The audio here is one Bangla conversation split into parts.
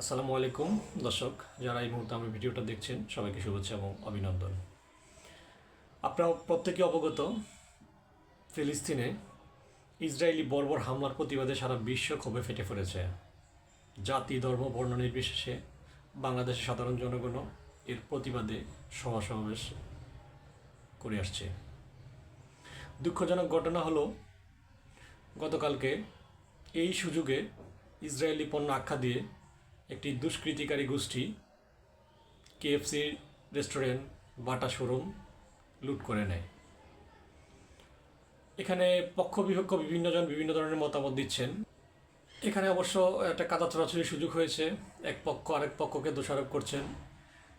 আসসালামু আলাইকুম, দর্শক, যারা এই মুহূর্তে আমার ভিডিওটা দেখছেন, সবাইকে শুভেচ্ছা এবং অভিনন্দন। আপনারা প্রত্যেকে অবগত, ফিলিস্তিনে ইসরায়েলি বর্বর হামলার প্রতিবাদে সারা বিশ্ব ক্ষোভে ফেটে পড়েছে। জাতি, ধর্ম, বর্ণ নির্বিশেষে বাংলাদেশের সাধারণ জনগণও এর প্রতিবাদে সভা সমাবেশ করে আসছে। দুঃখজনক ঘটনা হলো, গতকালকে এই সুযোগে ইসরায়েলি পণ্য আখ্যা দিয়ে একটি দুষ্কৃতিকারী গোষ্ঠী কেএফসি রেস্টুরেন্ট বাটা শোরুম লুট করে নেয়। এখানে পক্ষ বিপক্ষ বিভিন্নজন বিভিন্ন ধরনের মতামত দিচ্ছেন। এখানে অবশ্য একটা কাদা চড়াচড়ির সুযোগ হয়েছে। এক পক্ষ আরেক পক্ষকে দোষারোপ করছেন।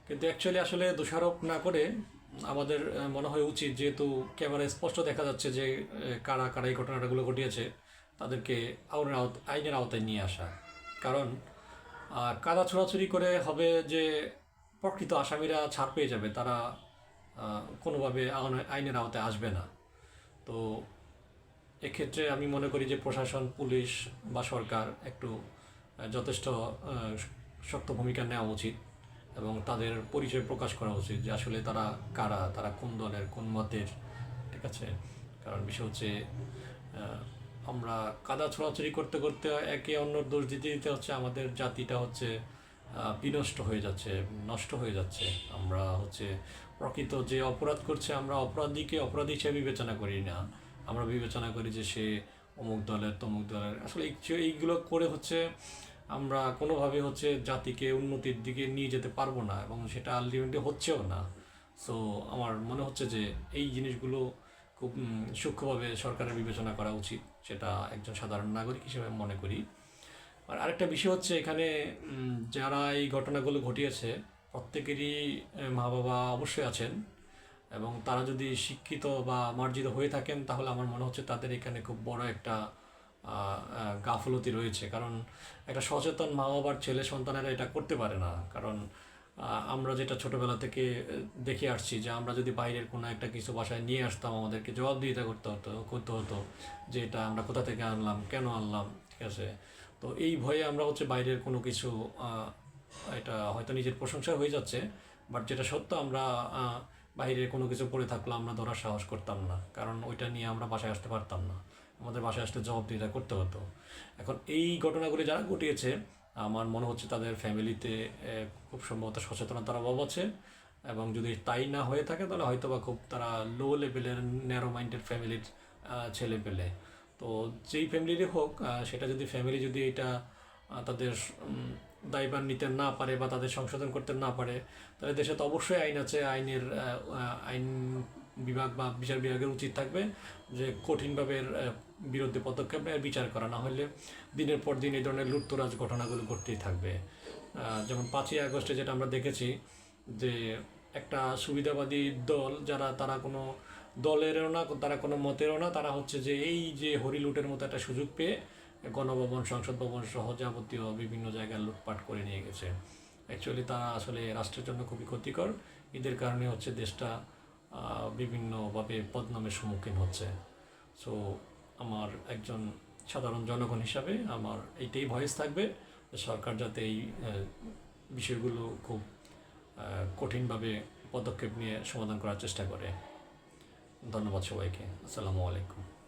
কিন্তু অ্যাকচুয়ালি আসলে দোষারোপ না করে আমাদের মনে হয় উচিত যেহেতু ক্যামেরায় স্পষ্ট দেখা যাচ্ছে যে কারা কারা এই ঘটনাটাগুলো ঘটিয়েছে, তাদেরকে আইনের আওত আইনের আওতায় নিয়ে আসা। কারণ কাদা ছোড়াছুড়ি করে হবে যে প্রকৃত আসামিরা ছাড় পেয়ে যাবে, তারা কোনোভাবে আইনের আওতায় আসবে না। তো এক্ষেত্রে আমি মনে করি যে প্রশাসন, পুলিশ বা সরকার একটু যথেষ্ট শক্ত ভূমিকা নেওয়া উচিত এবং তাদের পরিচয় প্রকাশ করা উচিত যে আসলে তারা কারা, তারা কোন দলের, কোন মতের, ঠিক আছে? কারণ বিষয় হচ্ছে আমরা কাদা ছোড়াছড়ি করতে করতে একে অন্যর দোষ দিতে দিতে হচ্ছে আমাদের জাতিটা হচ্ছে বিনষ্ট হয়ে যাচ্ছে, নষ্ট হয়ে যাচ্ছে। আমরা হচ্ছে প্রকৃত যে অপরাধ করছে আমরা অপরাধীকে অপরাধী হিসেবে বিবেচনা করি না। আমরা বিবেচনা করি যে সে অমুক দলের, তমুক দলের। আসলে এই- এইগুলো করে হচ্ছে আমরা কোনোভাবে হচ্ছে জাতিকে উন্নতির দিকে নিয়ে যেতে পারব না এবং সেটা আলটিমেটলি হচ্ছেও না। সো আমার মনে হচ্ছে যে এই জিনিসগুলো খুব সূক্ষ্মভাবে সরকারের বিবেচনা করা উচিত, সেটা একজন সাধারণ নাগরিক হিসেবে মনে করি। আর আরেকটা বিষয় হচ্ছে এখানে যারা এই ঘটনাগুলো ঘটিয়েছে, প্রত্যেকেরই মা বাবা অবশ্যই আছেন এবং তারা যদি শিক্ষিত বা মার্জিত হয়ে থাকেন, তাহলে আমার মনে হচ্ছে তাদের এখানে খুব বড় একটা গাফলতি রয়েছে। কারণ একটা সচেতন মা বাবার ছেলে সন্তানেরা এটা করতে পারে না। কারণ আমরা যেটা ছোটবেলা থেকে দেখে আসছি যে আমরা যদি বাইরের কোনো একটা কিছু বাসায় নিয়ে আসতাম, আমাদেরকে জবাবদিহিতা করতে হতো করতে হতো যে এটা আমরা কোথা থেকে আনলাম, কেন আনলাম, ঠিক আছে? তো এই ভয়ে আমরা হচ্ছে বাইরের কোনো কিছু এটা হয়তো নিজের প্রশংসা হয়ে যাচ্ছে, বাট যেটা সত্য আমরা বাইরে কোনো কিছু পড়ে থাকলে আমরা ধরার সাহস করতাম না, কারণ ওইটা নিয়ে আমরা বাসায় আসতে পারতাম না। আমাদের বাসায় আসতে জবাবদিহিতা করতে হতো। এখন এই ঘটনাগুলি যারা ঘটিয়েছে আমার মনে হচ্ছে তাদের ফ্যামিলিতে খুব সম্ভবত সচেতনতার অভাব আছে। এবং যদি তাই না হয়ে থাকে, তাহলে হয়তো বা খুব তারা লো লেভেলের ন্যারো মাইন্ডেড ফ্যামিলির ছেলে পেলে। তো যেই ফ্যামিলিরই হোক সেটা যদি ফ্যামিলি যদি এটা তাদের দায়ভার নিতে না পারে বা তাদের সংশোধন করতে না পারে, তাহলে দেশে তো অবশ্যই আইন আছে। আইনের আইন বিভাগ বা বিচার বিভাগের উচিত থাকবে যে কঠিনভাবে এর, বিরুদ্ধে পদক্ষেপ নেয় বিচার করা না হলে দিনের পর দিন এই ধরনের লুটতরাজ ঘটনাগুলো ঘটতেই থাকবে। যেমন পাঁচই আগস্টে যেটা আমরা দেখেছি যে একটা সুবিধাবাদী দল যারা তারা কোনো দলেরও না তারা কোনো মতেরও না তারা হচ্ছে যে এই যে হরিলুটের মতো একটা সুযোগ পেয়ে গণভবন সংসদ ভবন সহ যাবতীয় বিভিন্ন জায়গায় লুটপাট করে নিয়ে গেছে। অ্যাকচুয়ালি তারা আসলে রাষ্ট্রের জন্য খুবই ক্ষতিকর। এদের কারণে হচ্ছে দেশটা বিভিন্নভাবে বদনামের সম্মুখীন হচ্ছে। সো আমার একজন সাধারণ জনগণ হিসাবে আমার এইটাই ভয়েস থাকবে সরকার যাতে এই বিষয়গুলো খুব কঠিনভাবে পদক্ষেপ নিয়ে সমাধান করার চেষ্টা করে। ধন্যবাদ সবাইকে। আসসালামু আলাইকুম।